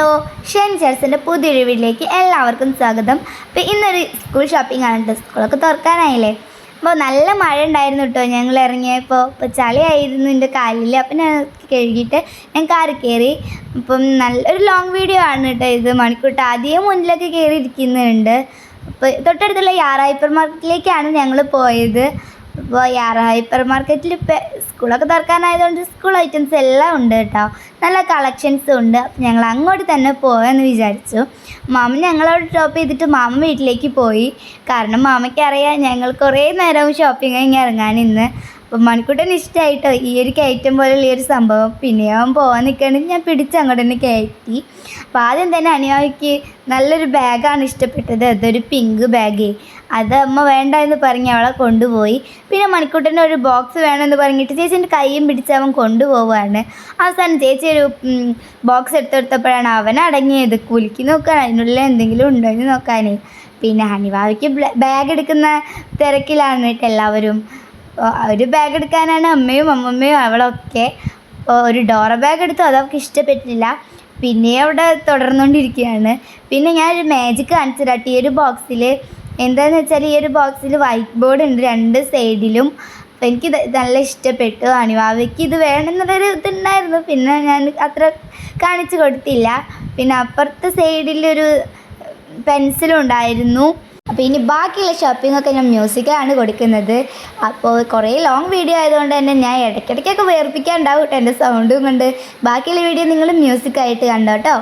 Hello Shen ചേർസിന്റെ പുതിയൊരു വീട്ടിലേക്ക് എല്ലാവർക്കും സ്വാഗതം. അപ്പോൾ ഇന്നൊരു സ്കൂൾ ഷോപ്പിംഗ് ആണ് സ്കൂളൊക്കെ തുറക്കാനായില്ലേ? അപ്പോൾ നല്ല മഴ ഉണ്ടായിരുന്നു കേട്ടോ ഞങ്ങൾ ഇറങ്ങിയപ്പോൾ ഇപ്പോൾ ചളിയായിരുന്നു എന്റെ കാലിൽ അപ്പം ഞാൻ കഴുകിയിട്ട് ഞാൻ കാറിൽ കയറി അപ്പം നല്ലൊരു ലോങ് വീഡിയോ ആണ് കേട്ടോ ഇത്. മണിക്കൂട്ട് ആദ്യം മുന്നിലൊക്കെ കയറി ഇരിക്കുന്നുണ്ട് അപ്പോൾ തൊട്ടടുത്തുള്ള യാറ ഹൈപ്പർ മാർക്കറ്റിലേക്കാണ് ഞങ്ങൾ പോയത്. അപ്പോൾ യാറ ഹൈപ്പർ മാർക്കറ്റിൽ ഇപ്പോൾ സ്കൂളൊക്കെ തുറക്കാനായതുകൊണ്ട് സ്കൂൾ ഐറ്റംസ് എല്ലാം ഉണ്ട് കേട്ടോ. നല്ല കളക്ഷൻസ് ഉണ്ട്. അപ്പം ഞങ്ങൾ അങ്ങോട്ട് തന്നെ പോകാമെന്ന് വിചാരിച്ചു. മാമ ഞങ്ങളോട് ഡ്രോപ്പ് ചെയ്തിട്ട് മാമ വീട്ടിലേക്ക് പോയി. കാരണം മാമയ്ക്ക് അറിയാം ഞങ്ങൾ കുറേ നേരം ഷോപ്പിംഗ് ഇറങ്ങാൻ ഇന്ന്. മണിക്കൂട്ടൻ ഇഷ്ടമായിട്ടോ ഈ ഒരു കയറ്റം പോലുള്ള ഈ ഒരു സംഭവം. പിന്നെ അവൻ പോകാൻ നിൽക്കുകയാണെങ്കിൽ ഞാൻ പിടിച്ച് അങ്ങോട്ട് തന്നെ കയറ്റി. അപ്പോൾ ആദ്യം തന്നെ അനിയായിക്ക് നല്ലൊരു ബാഗാണ് ഇഷ്ടപ്പെട്ടത്. അതൊരു പിങ്ക് ബാഗ്. അത് അമ്മ വേണ്ട എന്ന് പറഞ്ഞ് അവളെ കൊണ്ടുപോയി. പിന്നെ മണിക്കൂട്ടന്റെ ഒരു ബോക്സ് വേണമെന്ന് പറഞ്ഞിട്ട് ചേച്ചീന്റെ കൈയും പിടിച്ച് അവൻ കൊണ്ടുപോവാണ് അവസാനം ചേച്ചി ഒരു ബോക്സ് എടുത്തെടുത്തപ്പോഴാണ് അവൻ അടങ്ങിയത്. കുലുക്കി നോക്കാൻ അതിനുള്ളിൽ എന്തെങ്കിലും ഉണ്ടോ എന്ന് നോക്കാനേ. പിന്നെ ഹണിവാവിക്ക് ബാഗ് എടുക്കുന്ന തിരക്കിലാണ് കേട്ടോ എല്ലാവരും. ഒരു ബാഗ് എടുക്കാനാണ് അമ്മയും അമ്മമ്മയും അവളൊക്കെ ഒരു ഡോറ ബാഗ് എടുത്തു. അത് അവൾക്ക് ഇഷ്ടപ്പെട്ടില്ല. പിന്നെ അവിടെ തുടർന്നുകൊണ്ടിരിക്കുകയാണ്. പിന്നെ ഞാൻ ഒരു മാജിക് കാണിച്ചു ഈ ഒരു ബോക്സിൽ എന്താണെന്ന് വെച്ചാൽ ഈ ഒരു ബോക്സിൽ വൈറ്റ് ബോർഡ് ഉണ്ട് രണ്ട് സൈഡിലും എനിക്ക് നല്ല ഇഷ്ടപ്പെട്ടു. അണിവാവയ്ക്ക് ഇത് വേണമെന്നുള്ളൊരു ഇതുണ്ടായിരുന്നു. പിന്നെ ഞാൻ അത്ര കാണിച്ചു കൊടുത്തില്ല. പിന്നെ അപ്പുറത്തെ സൈഡിലൊരു പെൻസിലും ഉണ്ടായിരുന്നു. അപ്പോൾ ഇനി ബാക്കിയുള്ള ഷോപ്പിങ്ങൊക്കെ ഞാൻ മ്യൂസിക്കാണ് കൊടുക്കുന്നത്. അപ്പോൾ കുറേ ലോങ് വീഡിയോ ആയതുകൊണ്ട് തന്നെ ഞാൻ ഇടയ്ക്കിടയ്ക്കൊക്കെ വേർപ്പിക്കാണ്ടാവും കേട്ടോ എന്റെ സൗണ്ടും കൊണ്ട്. ബാക്കിയുള്ള വീഡിയോ നിങ്ങൾ മ്യൂസിക്കായിട്ട് കണ്ടോ കേട്ടോ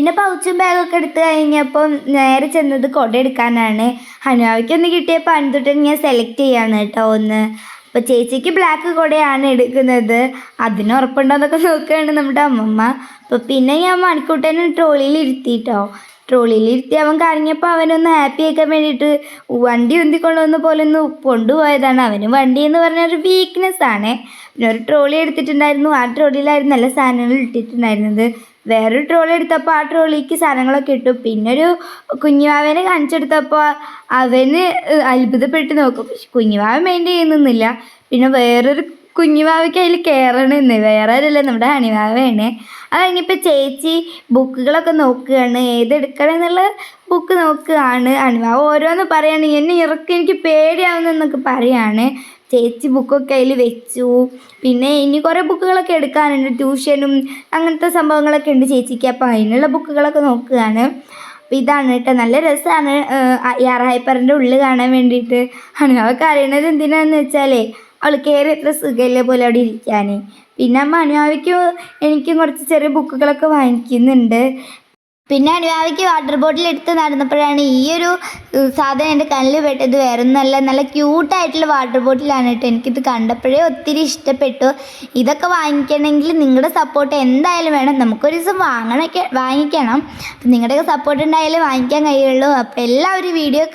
പിന്നെ പൗച്ചും ബാഗൊക്കെ എടുത്ത് കഴിഞ്ഞപ്പം നേരെ ചെന്നത് കൊട എടുക്കാനാണ്. ഹനുവാവിക്ക് ഒന്ന് കിട്ടിയപ്പോൾ അൺതുട്ടൻ ഞാൻ സെലക്ട് ചെയ്യാണ് കേട്ടോ ഒന്ന്. അപ്പോൾ ചേച്ചിക്ക് ബ്ലാക്ക് കുടയാണ് എടുക്കുന്നത്. അതിന് ഉറപ്പുണ്ടോന്നൊക്കെ നോക്കുകയാണ് നമ്മുടെ അമ്മമ്മ. അപ്പോൾ പിന്നെ ഞാൻ മണിക്കൂട്ടനെ ട്രോളിയിൽ ഇരുത്തിട്ടോ ട്രോളിയിൽ ഇരുത്തി അവൻ കരഞ്ഞപ്പോൾ അവനൊന്ന് ഹാപ്പി ആക്കാൻ വേണ്ടിയിട്ട് വണ്ടി ഉന്തിക്കൊണ്ടുവന്ന പോലെ ഒന്ന് കൊണ്ടുപോയതാണ്. അവന് വണ്ടി എന്ന് പറഞ്ഞ ഒരു വീക്ക്നെസ് ആണ്. പിന്നെ ഒരു ട്രോളി എടുത്തിട്ടുണ്ടായിരുന്നു. ആ ട്രോളിയിലായിരുന്നു നല്ല സാധനങ്ങൾ ഇട്ടിട്ടുണ്ടായിരുന്നത്. വേറൊരു ട്രോളി എടുത്തപ്പോൾ ആ ട്രോളിക്ക് സാധനങ്ങളൊക്കെ ഇട്ടു. പിന്നൊരു കുഞ്ഞുവാവനെ കാണിച്ചെടുത്തപ്പോൾ അവന് അത്ഭുതപ്പെട്ട് നോക്കും. കുഞ്ഞുവാവ മെയിന്റെയിൻ ചെയ്യുന്നൊന്നുമില്ല പിന്നെ വേറൊരു കുഞ്ഞുവാവയ്ക്ക് അതിൽ കയറണമെന്ന് വേറെ ആരല്ല നമ്മുടെ ഹണിവാവയാണ് അത് കഴിഞ്ഞിപ്പോൾ ചേച്ചി ബുക്കുകളൊക്കെ നോക്കുകയാണ്. ഏതെടുക്കണം എന്നുള്ള ബുക്ക് നോക്കുകയാണ്. അണിവാവ് ഓരോന്ന് പറയാണ്. എന്നെ ഇറക്കി എനിക്ക് പേടിയാവുന്നെന്നൊക്കെ പറയാണ്. ചേച്ചി ബുക്കൊക്കെ അതിൽ വെച്ചു. പിന്നെ ഇനി കുറേ ബുക്കുകളൊക്കെ എടുക്കാനുണ്ട്. ട്യൂഷനും അങ്ങനത്തെ സംഭവങ്ങളൊക്കെ ഉണ്ട് ചേച്ചിക്ക്. അപ്പോൾ അതിനുള്ള ബുക്കുകളൊക്കെ നോക്കുകയാണ്. അപ്പോൾ ഇതാണ് കേട്ടോ. നല്ല രസമാണ് യാറായിപ്പറിന്റെ ഉള്ളിൽ കാണാൻ വേണ്ടിയിട്ട്. ആണ്. അവൾക്ക് അറിയണത് എന്തിനാന്ന് വെച്ചാലേ അവൾ കയറി എത്ര സുഖമില്ല പോലെ അവിടെ ഇരിക്കാൻ പിന്നെ മനുവാവയ്ക്ക് എനിക്കും കുറച്ച് ചെറിയ ബുക്കുകളൊക്കെ വാങ്ങിക്കുന്നുണ്ട്. പിന്നെ അനുവാവിക്ക് വാട്ടർ ബോട്ടിൽ എടുത്ത് നടന്നപ്പോഴാണ് ഈ ഒരു സാധനം എന്റെ കണ്ണിൽ പെട്ടത്. വേറെ നല്ല നല്ല ക്യൂട്ടായിട്ടുള്ള വാട്ടർ ബോട്ടിലാണ് കേട്ടോ. എനിക്കിത് കണ്ടപ്പോഴേ ഒത്തിരി ഇഷ്ടപ്പെട്ടു. ഇതൊക്കെ വാങ്ങിക്കണമെങ്കിൽ നിങ്ങളുടെ സപ്പോർട്ട് എന്തായാലും വേണം. നമുക്കൊരു ദിവസം വാങ്ങണൊക്കെ വാങ്ങിക്കണം. അപ്പം നിങ്ങളുടെയൊക്കെ സപ്പോർട്ട് ഉണ്ടായാലേ വാങ്ങിക്കാൻ കഴിയുള്ളൂ. അപ്പോൾ എല്ലാവരും വീഡിയോ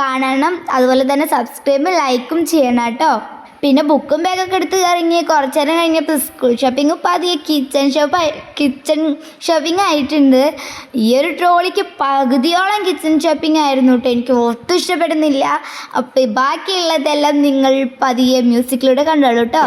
കാണണം. അതുപോലെ തന്നെ സബ്സ്ക്രൈബും ലൈക്കും ചെയ്യണം കേട്ടോ. പിന്നെ ബുക്കും ബാഗൊക്കെ എടുത്ത് ഇറങ്ങി. കുറച്ച് നേരം കഴിഞ്ഞപ്പോൾ സ്കൂൾ ഷോപ്പിംഗ് പതിയെ കിച്ചൺ ഷോപ്പ് കിച്ചൺ ഷോപ്പിംഗ് ആയിട്ടുണ്ട്. ഈ ഒരു ട്രോളിക്ക് പകുതിയോളം കിച്ചൺ ഷോപ്പിംഗ് ആയിരുന്നു കേട്ടോ എനിക്ക് ഒട്ടും ഇഷ്ടപ്പെടുന്നില്ല. അപ്പോൾ ബാക്കിയുള്ളതെല്ലാം നിങ്ങൾ പതിയെ മ്യൂസിക്കിലൂടെ കണ്ടോളൂ കേട്ടോ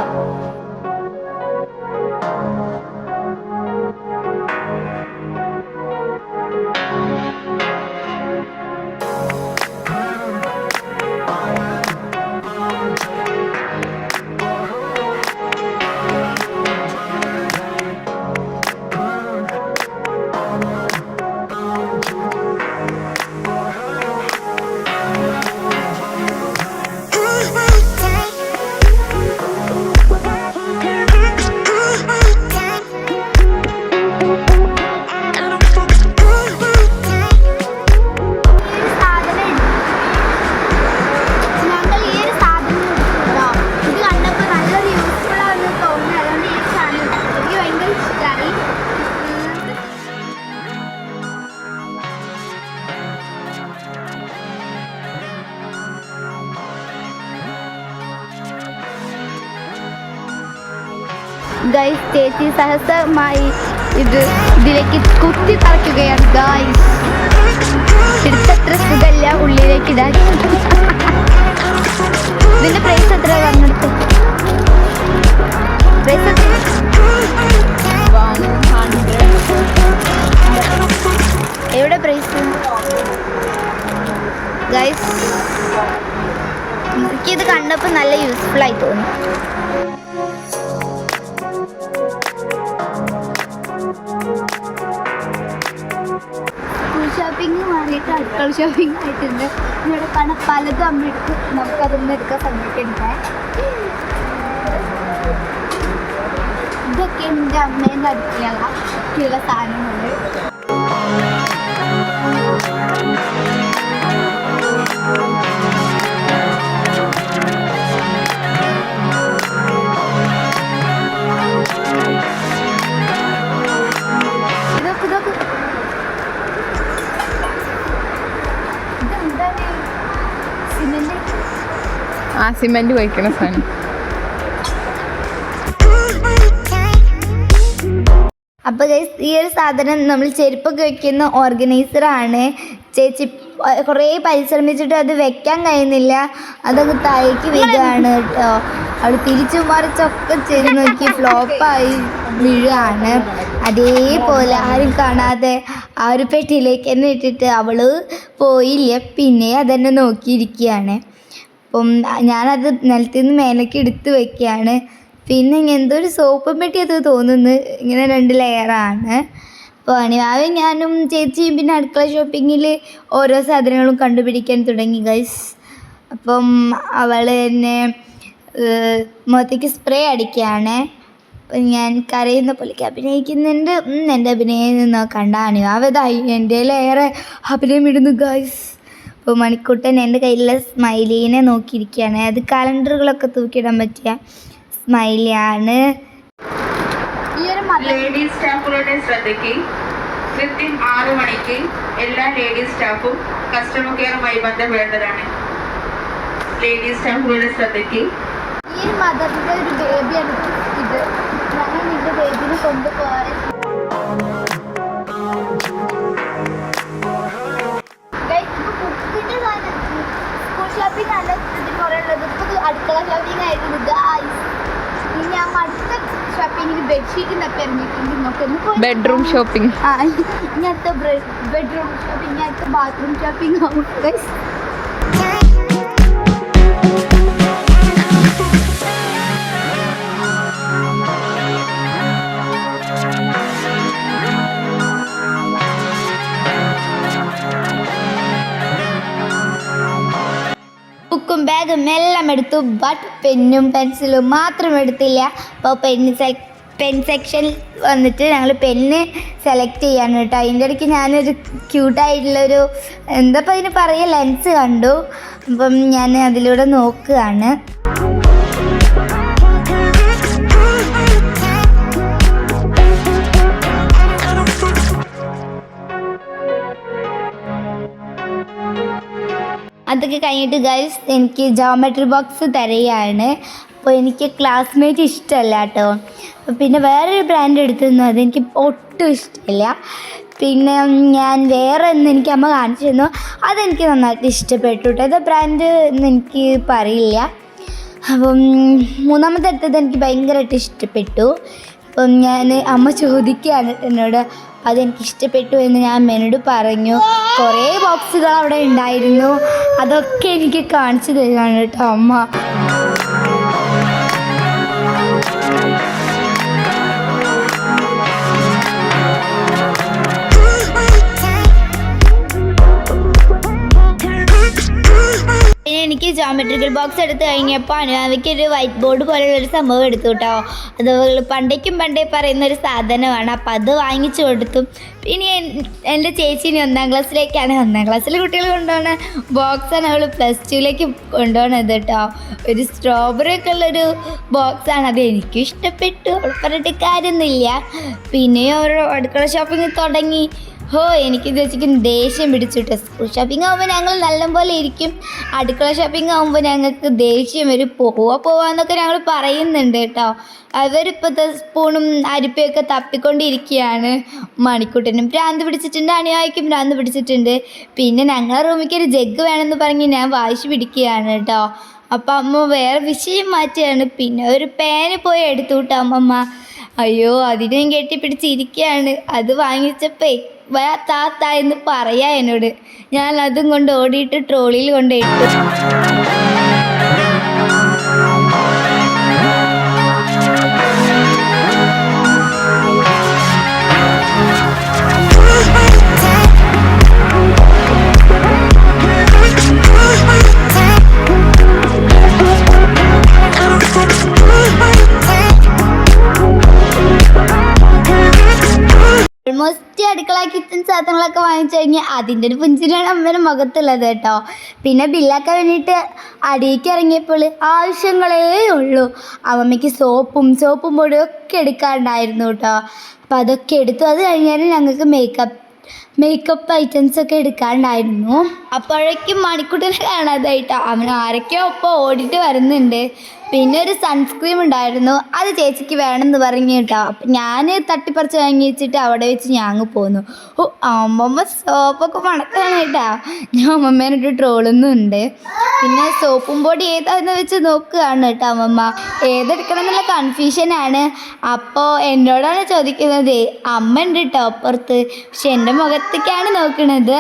ഗൈസ് ചേച്ചി സഹസമായി ഇത് ഇതിലേക്ക് കുത്തി തറയ്ക്കുകയാണ് ഗൈസ് എടുത്തത്ര സുഖല്ല ഉള്ളിലേക്ക് ഇടാൻ. ഇതിന്റെ പ്രൈസ് എത്ര വന്നിട്ട് എവിടെ പ്രൈസ് ഗൈസ് എനിക്കിത് കണ്ടപ്പോൾ നല്ല യൂസ്ഫുൾ ആയി തോന്നി. അടുക്കള ഷോപ്പിംഗ് ആയിട്ടുണ്ട്. ഇവിടെ കാണാൻ പലതും അമ്മ എടുക്കും നമുക്കതൊന്നും എടുക്കാൻ സമയത്തെടുക്കാൻ ഇതൊക്കെ എന്റെ അമ്മേന്റെ അടുക്കള സാധനങ്ങൾ ഇതൊക്കെ ആ സിമെന്റ് വഹിക്കുന്ന സാധനം. അപ്പോൾ ഈ ഒരു സാധനം നമ്മൾ ചെരുപ്പൊക്കെ വെക്കുന്ന ഓർഗനൈസർ ആണ്. ചേച്ചി കുറേ പരിശ്രമിച്ചിട്ട് അത് വെക്കാൻ കഴിയുന്നില്ല. അതങ്ങ് താഴേക്ക് വീഴുകയാണ് കേട്ടോ. അവിടെ തിരിച്ചു മറിച്ചൊക്കെ ചെയ്ത് നോക്കി ഫ്ലോപ്പായി വീഴുകയാണ്. അതേപോലെ ആരും കാണാതെ ആ ഒരു പെട്ടിയിലേക്ക് തന്നെ ഇട്ടിട്ട് അവൾ പോയില്ല. പിന്നെ അതന്നെ നോക്കിയിരിക്കുകയാണ്. അപ്പം ഞാനത് നിലത്തിൽ നിന്ന് മേലേക്ക് എടുത്ത് വെക്കുകയാണ്. പിന്നെ എന്തോ ഒരു സോപ്പ് പെട്ടി അത് തോന്നുന്നു. ഇങ്ങനെ രണ്ട് ലെയറാണ് അപ്പോൾ അനിവാവി ഞാനും ചേച്ചിയും പിന്നെ അടുക്കള ഷോപ്പിങ്ങിൽ ഓരോ സാധനങ്ങളും കണ്ടുപിടിക്കാൻ തുടങ്ങി ഗൈസ് അപ്പം അവൾ എന്നെ മുഖത്തേക്ക് സ്പ്രേ അടിക്കുകയാണ്. അപ്പം ഞാൻ കരയുന്ന പോലെയൊക്കെ അഭിനയിക്കുന്നുണ്ട്. എന്റെ അഭിനയം നിന്ന്? കണ്ട അണിവാവതായി എന്റെ ലെയറെ അഭിനയം ഇടുന്നു ഗൈസ് അപ്പോൾ മണിക്കുട്ടൻ എന്റെ കയ്യിലുള്ള സ്മൈലീനെ നോക്കിയിരിക്കുകയാണ്. അത് കലണ്ടറുകളൊക്കെ തൂക്കിയിടാൻ പറ്റിയ സ്മൈലിയാണ്. ലേഡീസ് സ്റ്റാഫുകളുടെ ശ്രദ്ധയ്ക്ക് കൃത്യം ആറു മണിക്ക് എല്ലാ ലേഡീസ് സ്റ്റാഫും കസ്റ്റമർ കെയറുമായി ബന്ധപ്പെടേണ്ടതാണ്. ലേഡീസ് സ്റ്റാഫുകളുടെ ശ്രദ്ധയ്ക്ക്. ഈ മദറിന്റെ ഒരു ബേബിയാണ് ഇത്. ഞങ്ങൾ നിന്റെ ബേബിനെ കൊണ്ടുപോകാൻ ഷോപ്പിംഗ് അല്ല ഇതിന് കുറേ ഉള്ളത് ഇപ്പോൾ അടുക്കള ഷോപ്പിംഗ് ആയിരുന്നു. ഇനി ഞാൻ അടുത്ത ഷോപ്പിംഗ് ബെഡ്ഷീറ്റ് തപ്പി ഇറങ്ങിയിട്ടുണ്ട് നോക്കുന്നു ബെഡ്റൂം ഷോപ്പിംഗ് ആ ഇനി അടുത്ത ബെഡ്റൂം ഷോപ്പിംഗ് അടുത്ത ബാത്റൂം ഷോപ്പിംഗ് ആവും ബുക്കും ബാഗും എല്ലാം എടുത്തു ബട്ട് പെന്നും പെൻസിലും മാത്രം എടുത്തില്ല. അപ്പോൾ പെന്ന് സെ പെൻ സെക്ഷൻ വന്നിട്ട് ഞങ്ങൾ പെന്ന് സെലക്ട് ചെയ്യാണ് കേട്ടോ. അതിന്റെ ഇടയ്ക്ക് ഞാനൊരു ക്യൂട്ടായിട്ടുള്ളൊരു എന്താ അതിന് പറയുക ലെൻസ് കണ്ടു. അപ്പം ഞാൻ അതിലൂടെ നോക്കുകയാണ്. അതൊക്കെ കഴിഞ്ഞിട്ട് ഗൈസ് എനിക്ക് ജോമെട്രി ബോക്സ് തരികയാണ്. അപ്പോൾ എനിക്ക് ക്ലാസ്മേറ്റ് ഇഷ്ടമല്ല കേട്ടോ. പിന്നെ വേറൊരു ബ്രാൻഡ് എടുത്തിരുന്നു അതെനിക്ക് ഒട്ടും ഇഷ്ടമില്ല. പിന്നെ ഞാൻ വേറെ ഒന്ന് എനിക്ക് അമ്മ കാണിച്ചു തന്നു. അതെനിക്ക് നന്നായിട്ട് ഇഷ്ടപ്പെട്ടു കേട്ടോ. ഏതാ ബ്രാൻഡ് എന്ന് എനിക്ക് പറയില്ല. അപ്പം മൂന്നാമത്തെ എടുത്തത് എനിക്ക് ഭയങ്കരമായിട്ട് ഇഷ്ടപ്പെട്ടു. അപ്പം ഞാൻ അമ്മ ചോദിക്കുകയാണ് എന്നോട് അതെനിക്ക് ഇഷ്ടപ്പെട്ടു എന്ന് ഞാൻ അമ്മേനോട് പറഞ്ഞു. കുറേ ബോക്സുകൾ അവിടെ ഉണ്ടായിരുന്നു. അതൊക്കെ എനിക്ക് കാണിച്ചു തരികയാണ് കേട്ടോ അമ്മ. എനിക്ക് ജോമെട്രിക്കൽ ബോക്സ് എടുത്തു കഴിഞ്ഞപ്പോൾ അനുവാമിക്ക് ഒരു വൈറ്റ് ബോർഡ് പോലെയുള്ള ഒരു സംഭവം എടുത്തു കേട്ടോ അത് പണ്ടേക്കും പണ്ടേ പറയുന്ന ഒരു സാധനമാണ്. അപ്പം അത് വാങ്ങിച്ചു കൊടുത്തു. ഇനി എന്റെ ചേച്ചി ഇനി ഒന്നാം ക്ലാസ്സിലേക്കാണ്. ഒന്നാം ക്ലാസ്സിലെ കുട്ടികൾ കൊണ്ടുപോകുന്ന ബോക്സാണ് അവൾ പ്ലസ് ടുവിലേക്ക് കൊണ്ടുപോകണത് കേട്ടോ ഒരു സ്ട്രോബെറി ഒക്കെ ഉള്ളൊരു ബോക്സാണ് അത് എനിക്കും ഇഷ്ടപ്പെട്ടു. അവൾ പറഞ്ഞിട്ട് കാര്യമൊന്നുമില്ല. പിന്നെ ഓരോ അടുക്കള ഷോപ്പിംഗ് തുടങ്ങി. ഹോ എനിക്ക് ചേച്ചിക്ക് ദേഷ്യം പിടിച്ചിട്ട്. സ്കൂൾ ഷോപ്പിംഗ് ആകുമ്പോൾ ഞങ്ങൾ നല്ലപോലെ ഇരിക്കും. അടുക്കള ഷോപ്പിംഗ് ആകുമ്പോൾ ഞങ്ങൾക്ക് ദേഷ്യം വരും. പോവാ പോവാന്നൊക്കെ ഞങ്ങൾ പറയുന്നുണ്ട് കേട്ടോ. അവരിപ്പോഴത്തെ സ്പൂണും അരിപ്പയൊക്കെ തപ്പിക്കൊണ്ടിരിക്കുകയാണ്. മണിക്കൂട്ടനും ഭ്രാന്ത് പിടിച്ചിട്ടുണ്ട് അണിയായിക്കും ഭ്രാന്ത് പിടിച്ചിട്ടുണ്ട്. പിന്നെ ഞങ്ങളുടെ റൂമിലേക്ക് ഒരു ജഗ് വേണമെന്ന് പറഞ്ഞ് ഞാൻ വാശി പിടിക്കുകയാണ് കേട്ടോ. അപ്പം അമ്മ വേറെ വിഷയം മാറ്റുകയാണ്. പിന്നെ ഒരു പേന പോയി എടുത്തു കേട്ടോ അമ്മമ്മ. അയ്യോ അതിനെയും കെട്ടിപ്പിടിച്ചിരിക്കുകയാണ് അത് വാങ്ങിച്ചപ്പോ വാ താത്ത എന്ന് പറയാ എന്നോട്. ഞാൻ അതും കൊണ്ട് ഓടിയിട്ട് ട്രോളിയിൽ കൊണ്ട് ഓൾമോസ്റ്റ് അടുക്കള കിച്ചൺ സാധനങ്ങളൊക്കെ വാങ്ങിച്ചു കഴിഞ്ഞാൽ അതിന്റെ ഒരു പുഞ്ചിരിയാണ് അമ്മയുടെ മുഖത്തുള്ളത് കേട്ടോ. പിന്നെ ബില്ലാക്കാൻ വേണ്ടിയിട്ട് അടിയിലേക്ക് ഇറങ്ങിയപ്പോൾ ആവശ്യങ്ങളേ ഉള്ളൂ. അമ്മമ്മയ്ക്ക് സോപ്പും സോപ്പും പൊടിയും ഒക്കെ എടുക്കാറുണ്ടായിരുന്നു കേട്ടോ. അപ്പോൾ അതൊക്കെ എടുത്തു. അത് കഴിഞ്ഞാൽ ഞങ്ങൾക്ക് മേക്കപ്പ് മേക്കപ്പ് ഐറ്റംസ് ഒക്കെ എടുക്കാറുണ്ടായിരുന്നു അപ്പോഴേക്കും മണിക്കൂട്ടിനെ കാണാതായിട്ടോ. അവൻ ആരൊക്കെയോ ഒപ്പം ഓടിയിട്ട് വരുന്നുണ്ട്. പിന്നെ ഒരു സൺസ്ക്രീം ഉണ്ടായിരുന്നു. അത് ചേച്ചിക്ക് വേണമെന്ന് പറഞ്ഞു കേട്ടോ. അപ്പം ഞാൻ തട്ടിപ്പറിച്ച് വാങ്ങി വെച്ചിട്ട് അവിടെ വെച്ച് ഞാൻ അങ്ങ് പോന്നു. ഓ അമ്മമ്മ സോപ്പൊക്കെ മണക്കാണ് കേട്ടാ ഞാൻ അമ്മമ്മേനൊരു ട്രോളുന്നുണ്ട്. പിന്നെ സോപ്പും പൊടി ഏതാന്ന് വെച്ച് നോക്കുകയാണ് കേട്ടോ അമ്മമ്മ. ഏതെടുക്കണം എന്നുള്ള കൺഫ്യൂഷനാണ് അപ്പോൾ എന്നോടാണ് ചോദിക്കുന്നത് അമ്മ ഉണ്ട് കേട്ടോ അപ്പുറത്ത്. പക്ഷെ എന്റെ മുഖത്തേക്കാണ് നോക്കണത്.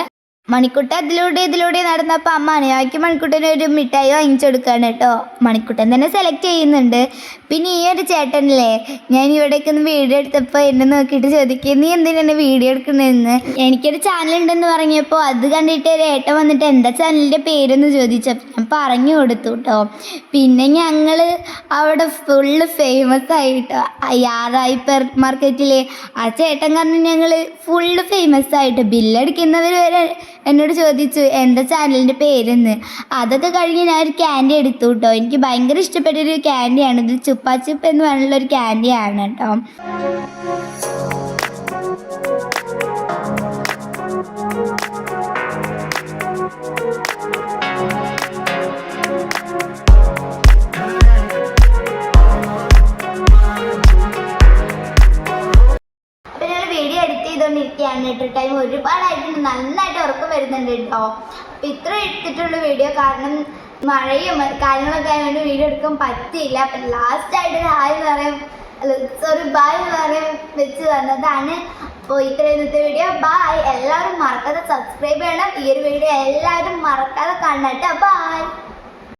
മണിക്കുട്ട അതിലൂടെ ഇതിലൂടെ നടന്നപ്പോൾ അമ്മ അണിയാക്കി മണിക്കുട്ടനെ ഒരു മിഠായി വാങ്ങിച്ചു കൊടുക്കുകയാണ് കേട്ടോ. മണിക്കുട്ടൻ തന്നെ സെലക്ട് ചെയ്യുന്നുണ്ട്. പിന്നെ ഈ ഒരു ചേട്ടനല്ലേ ഞാൻ ഇവിടേക്ക് ഒന്ന് വീഡിയോ എടുത്തപ്പോൾ എന്നെ നോക്കിയിട്ട് ചോദിക്കുക നീ എന്തിനാണ് വീഡിയോ എടുക്കുന്നതെന്ന് എനിക്കൊരു ചാനൽ ഉണ്ടെന്ന് പറഞ്ഞപ്പോൾ അത് കണ്ടിട്ട് ഒരു ഏട്ടൻ വന്നിട്ട് എന്താ ചാനലിന്റെ പേരെന്ന് ചോദിച്ചപ്പോൾ ഞാൻ പറഞ്ഞു കൊടുത്തു കേട്ടോ. പിന്നെ ഞങ്ങൾ അവിടെ ഫുള്ള് ഫേമസ് ആയിട്ടോ. യാറായി പെർ മാർക്കറ്റിലെ ആ ചേട്ടൻ കാരണം ഞങ്ങൾ ഫുള്ള് ഫേമസ് ആയിട്ട് ബില്ലടിക്കുന്നവർ വരെ എന്നോട് ചോദിച്ചു എന്താ ചാനലിന്റെ പേരെന്ന്? അതൊക്കെ കഴിഞ്ഞ് ഞാൻ ഒരു ക്യാൻഡി എടുത്തു കേട്ടോ എനിക്ക് ഭയങ്കര ഇഷ്ടപ്പെട്ടൊരു ക്യാൻഡിയാണ് ഇത് ചുപ്പാ ചുപ്പ് എന്ന് പറഞ്ഞുള്ള ഒരു ക്യാൻഡിയാണ് കേട്ടോ ചെയ്തുകൊണ്ടിരിക്കുകയാണ് ടൈം ഒരുപാടായിട്ടുണ്ട്. നന്നായിട്ട് ഉറക്കം വരുന്നുണ്ട് കേട്ടോ. അപ്പം ഇത്ര എടുത്തിട്ടുള്ള വീഡിയോ കാരണം മഴയും കാര്യങ്ങളൊക്കെ ആയതുകൊണ്ട് വീഡിയോ എടുക്കാൻ പറ്റിയില്ല. അപ്പം ലാസ്റ്റ് ആയിട്ട് ഒരു ഹായ് എന്ന് പറയാൻ സോറി ബായ് എന്ന് പറയാൻ വെച്ച് തന്നതാണ്. അപ്പോൾ ഇത്ര ഇന്നത്തെ വീഡിയോ ബായ് എല്ലാവരും മറക്കാതെ സബ്സ്ക്രൈബ് ചെയ്യണം. ഈ ഒരു വീഡിയോ എല്ലാവരും മറക്കാതെ കാണണം കേട്ടോ ബായ്